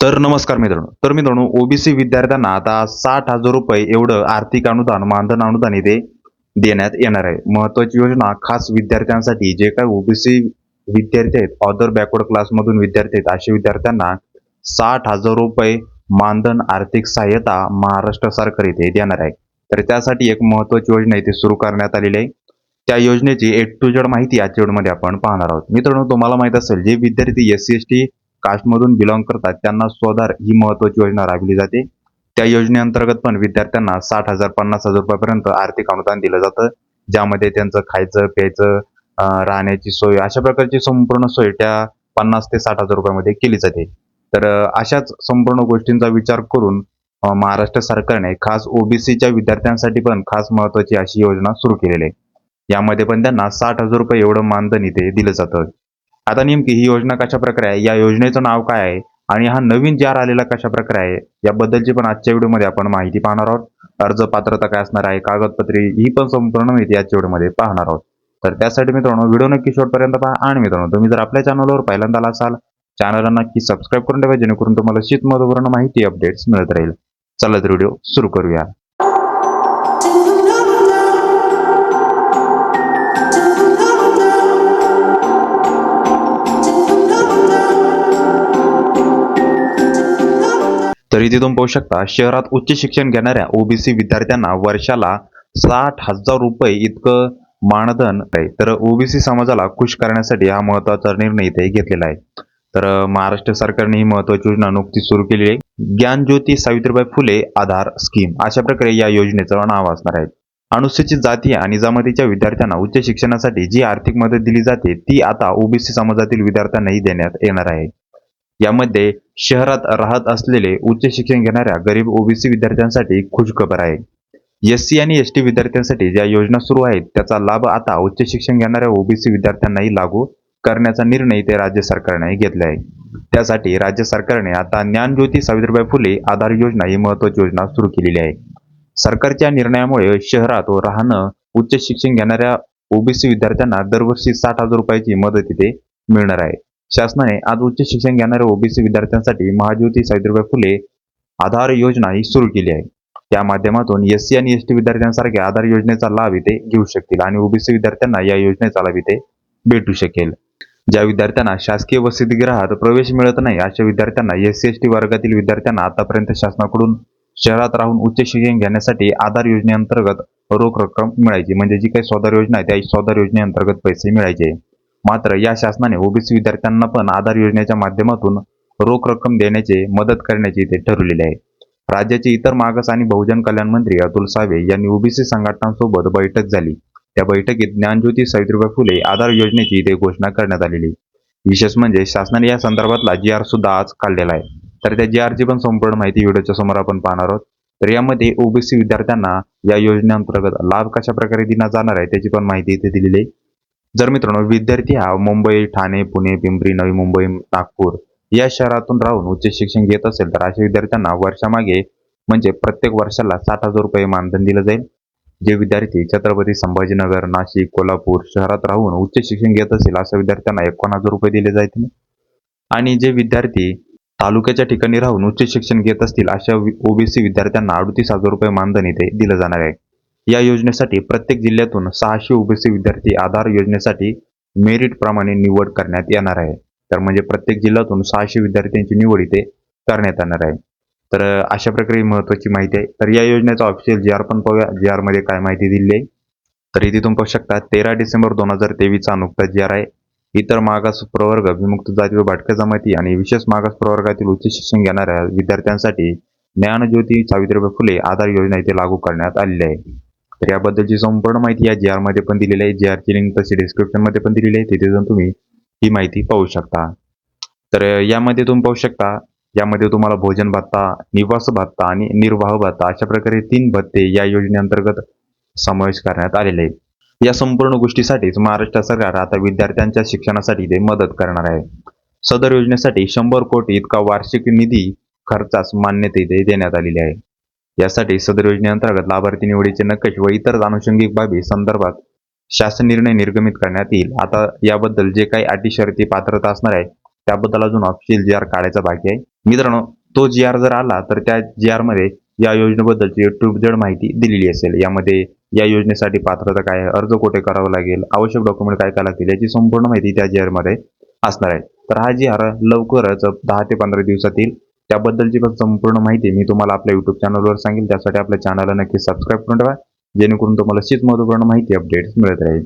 तर नमस्कार मित्रांनो. तर मित्रांनो ओबीसी विद्यार्थ्यांना आता साठ हजार रुपये एवढं आर्थिक अनुदान मानधन अनुदान इथे देण्यात येणार आहे. महत्वाची योजना खास विद्यार्थ्यांसाठी जे काही ओबीसी विद्यार्थी आहेत ऑदर बॅकवर्ड क्लासमधून विद्यार्थी आहेत अशा विद्यार्थ्यांना साठ हजार रुपये मानधन आर्थिक सहाय्यता महाराष्ट्र सरकार इथे देणार आहे. तर त्यासाठी एक महत्वाची योजना इथे सुरू करण्यात आलेली आहे. त्या योजनेची एट टू जेड माहिती आजच्या व्हिडिओमध्ये आपण पाहणार आहोत. मित्रांनो तुम्हाला माहीत असेल जे विद्यार्थी एस सी एस टी कास्टमधून बिलॉंग करतात त्यांना स्वधार ही महत्वाची योजना राबविली जाते. त्या योजनेअंतर्गत पण विद्यार्थ्यांना साठ हजार पन्नास हजार रुपयापर्यंत आर्थिक अनुदान दिलं जातं. ज्यामध्ये त्यांचं खायचं प्यायचं राहण्याची सोय अशा प्रकारची संपूर्ण सोय त्या पन्नास ते साठ हजार रुपयामध्ये केली जाते. तर अशाच संपूर्ण गोष्टींचा विचार करून महाराष्ट्र सरकारने खास ओबीसीच्या विद्यार्थ्यांसाठी पण खास महत्वाची अशी योजना सुरू केलेली आहे. यामध्ये पण त्यांना साठ हजार रुपये एवढं मानधन इथे दिलं जातं. आता नेमकी ही योजना कशा प्रकारे आहे? या योजनेचं नाव काय आहे? आणि हा नवीन जार आलेला कशा प्रकारे आहे? याबद्दलची पण आजच्या व्हिडिओमध्ये आपण माहिती पाहणार आहोत. अर्ज पात्रता काय असणार आहे? कागदपत्रे ही पण संपूर्ण माहिती आजच्या व्हिडिओमध्ये पाहणार आहोत. तर त्यासाठी मित्रांनो व्हिडिओ नक्की शेवटपर्यंत पहा. आणि मित्रांनो तुम्ही जर आपल्या चॅनलवर पहिल्यांदा आला असाल चॅनलला नक्की सबस्क्राईब करून ठेवा जेणेकरून तुम्हाला शीत महत्त्वपूर्ण माहिती अपडेट्स मिळत राहील. चला तर व्हिडिओ सुरू करूया. तर इथे तुम्ही पाहू शकता शहरात उच्च शिक्षण घेणाऱ्या ओबीसी विद्यार्थ्यांना वर्षाला साठ हजार रुपये इतकं मानधन आहे. तर ओबीसी समाजाला खुश करण्यासाठी हा महत्त्वाचा निर्णय इथे घेतलेला आहे. तर महाराष्ट्र सरकारने ही महत्वाची योजना नुकतीच सुरू केली आहे. ज्ञानज्योती सावित्रीबाई फुले आधार स्कीम अशा प्रकारे या योजनेचं नाव असणार आहे. अनुसूचित जाती आणि जमातीच्या विद्यार्थ्यांना उच्च शिक्षणासाठी जी आर्थिक मदत दिली जाते ती आता ओबीसी समाजातील विद्यार्थ्यांनाही देण्यात येणार आहे. यामध्ये शहरात राहत असलेले उच्च शिक्षण घेणाऱ्या गरीब ओबीसी विद्यार्थ्यांसाठी खुशखबर आहे. एस सी आणि एस टी विद्यार्थ्यांसाठी ज्या योजना सुरू आहेत त्याचा लाभ आता उच्च शिक्षण घेणाऱ्या ओबीसी विद्यार्थ्यांनाही लागू करण्याचा निर्णय ते राज्य सरकारने घेतला आहे. त्यासाठी राज्य सरकारने आता ज्ञानज्योती सावित्रीबाई फुले आधार योजना ही महत्वाची योजना सुरू केलेली आहे. सरकारच्या निर्णयामुळे शहरात राहणं उच्च शिक्षण घेणाऱ्या ओबीसी विद्यार्थ्यांना दरवर्षी साठ हजार रुपयाची मदत इथे मिळणार आहे. शासनाने आज उच्च शिक्षण घेणाऱ्या ओबीसी विद्यार्थ्यांसाठी महाज्योती सावित्रीबाई फुले आधार योजना ही सुरू केली आहे. त्या माध्यमातून एस सी आणि एस टी विद्यार्थ्यांसारख्या आधार योजनेचा लाभ इथे घेऊ शकतील आणि ओबीसी विद्यार्थ्यांना या योजनेचा लाभ इथे भेटू शकेल. ज्या विद्यार्थ्यांना शासकीय वसतिगृहात प्रवेश मिळत नाही अशा विद्यार्थ्यांना एस सी एस टी वर्गातील विद्यार्थ्यांना आतापर्यंत शासनाकडून शहरात राहून उच्च शिक्षण घेण्यासाठी आधार योजनेअंतर्गत रोख रक्कम मिळायची. म्हणजे जी काही सौदार योजना आहे त्या सौदार योजनेअंतर्गत पैसे मिळायचे. मात्र या शासनाने ओबीसी विद्यार्थ्यांना पण आधार योजनेच्या माध्यमातून रोख रक्कम देण्याचे मदत करण्याचे इथे ठरवलेले आहे. राज्याचे इतर मागास आणि बहुजन कल्याण मंत्री अतुल सावे यांनी ओबीसी संघटनांसोबत बैठक झाली. त्या बैठकीत ज्ञानज्योती सावित्रीबाई फुले आधार योजनेची इथे घोषणा करण्यात आलेली. विशेष म्हणजे शासनाने या संदर्भातला जी आर सुद्धा आज काढलेला आहे. तर त्या जी आरची पण संपूर्ण माहिती व्हिडिओच्या समोर आपण पाहणार आहोत. तर यामध्ये ओबीसी विद्यार्थ्यांना या योजनेअंतर्गत लाभ कशा प्रकारे दिला जाणार आहे त्याची पण माहिती इथे दिलेली आहे. जर मित्रांनो विद्यार्थी हा मुंबई ठाणे पुणे पिंपरी नवी मुंबई नागपूर या शहरातून राहून उच्च शिक्षण घेत असेल तर अशा विद्यार्थ्यांना वर्षामागे म्हणजे प्रत्येक वर्षाला साठ हजार रुपये मानधन दिलं जाईल. जे विद्यार्थी छत्रपती संभाजीनगर नाशिक कोल्हापूर शहरात राहून उच्च शिक्षण घेत असेल अशा विद्यार्थ्यांना एकोण हजार रुपये दिले जातील. आणि जे विद्यार्थी तालुक्याच्या ठिकाणी राहून उच्च शिक्षण घेत असतील अशा ओबीसी विद्यार्थ्यांना अडतीस हजार रुपये मानधन इथे दिलं जाणार आहे. या योजनेसाठी प्रत्येक जिल्ह्यातून सहाशे ओबीसी विद्यार्थी आधार योजनेसाठी मेरिट प्रमाणे निवड करण्यात येणार आहे. तर म्हणजे प्रत्येक जिल्ह्यातून सहाशे विद्यार्थ्यांची निवड इथे करण्यात येणार आहे. तर अशा प्रकारे महत्वाची माहिती आहे. तर या योजनेचा ऑफिशियल जी आर पण पाहूया. जी आरमध्ये काय माहिती दिली आहे? तर इथे तुम्ही पाहू शकता तेरा डिसेंबर दोन हजार तेवीसचा नुकता जी आर आहे. इतर मागास प्रवर्ग विमुक्त जाती व भाटक्या जमाती आणि विशेष मागास प्रवर्गातील उच्च शिक्षण घेणाऱ्या विद्यार्थ्यांसाठी ज्ञानज्योती सावित्रीबाई फुले आधार योजना इथे लागू करण्यात आलेली आहे. तर याबद्दलची संपूर्ण माहिती या जी आरमध्ये पण दिलेली आहे. जी आरची लिंक तशी डिस्क्रिप्शनमध्ये पण दिलेली आहे. तिथे जाऊन तुम्ही ही माहिती पाहू शकता. तर यामध्ये तुम्ही पाहू शकता यामध्ये तुम्हाला भोजन भत्ता निवास भत्ता आणि निर्वाह भत्ता अशा प्रकारे तीन भत्ते या योजनेअंतर्गत समावेश करण्यात आलेले आहेत. या संपूर्ण गोष्टीसाठीच महाराष्ट्र सरकार आता विद्यार्थ्यांच्या शिक्षणासाठी ते मदत करणार आहे. सदर योजनेसाठी शंभर कोटी इतका वार्षिक निधी खर्चास मान्यते देण्यात आलेली आहे. यासाठी सदर योजनेअंतर्गत लाभार्थी निवडीचे नकश व इतर अनुषंगिक बाबी संदर्भात शासन निर्णय निर्गमित करण्यात येईल. आता याबद्दल जे काही अटी शर्ती पात्रता असणार आहे त्याबद्दल अजून ऑफिशियल जी आर काढायचा बाकी आहे. मित्रांनो तो जी आर जर आला तर त्या जी आरमध्ये या योजनेबद्दलची टू जड माहिती दिलेली असेल. यामध्ये या योजनेसाठी पात्रता काय आहे अर्ज कुठे करावा लागेल आवश्यक डॉक्युमेंट काय काय लागतील याची संपूर्ण माहिती त्या जी आरमध्ये असणार आहे. तर हा जी आर लवकरच दहा ते पंधरा दिवसात येईल त्याबद्दलची पण संपूर्ण माहिती मी तुम्हाला आपल्या युट्यूब चॅनलवर सांगेल त्यासाठी आपल्या चॅनलला नक्की सबस्क्राईब करून ठेवा. जेणेकरून तुम्हाला अशीच महत्त्वपूर्ण माहिती अपडेट्स मिळत राहील.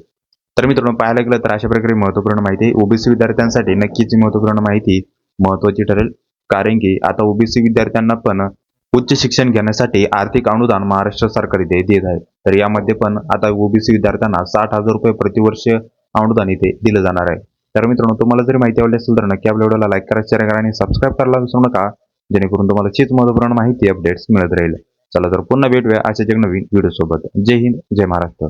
तर मित्रांनो पाहायला गेलं तर अशा प्रकारे महत्त्वपूर्ण माहिती ओबीसी विद्यार्थ्यांसाठी नक्कीच महत्त्वपूर्ण माहिती महत्त्वाची ठरेल. कारण की आता ओबीसी विद्यार्थ्यांना पण उच्च शिक्षण घेण्यासाठी आर्थिक अनुदान महाराष्ट्र सरकार इथे देत आहे. तर यामध्ये पण आता ओबीसी विद्यार्थ्यांना साठ हजार रुपये प्रतिवर्ष अनुदान इथे दिलं जाणार आहे. तर मित्रांनो तुम्हाला जर माहिती आवडली असेल तर नक्की आपल्या व्हिडिओला लाईक करा शेअर करा आणि सबस्क्राईब करायला विसरू नका. जेणेकरून तुम्हाला अशीच महत्त्वपूर्ण माहिती अपडेट्स मिळत राहील. चला तर पुन्हा भेटूया अशाच एक नवीन व्हिडिओ सोबत. जय हिंद जय महाराष्ट्र.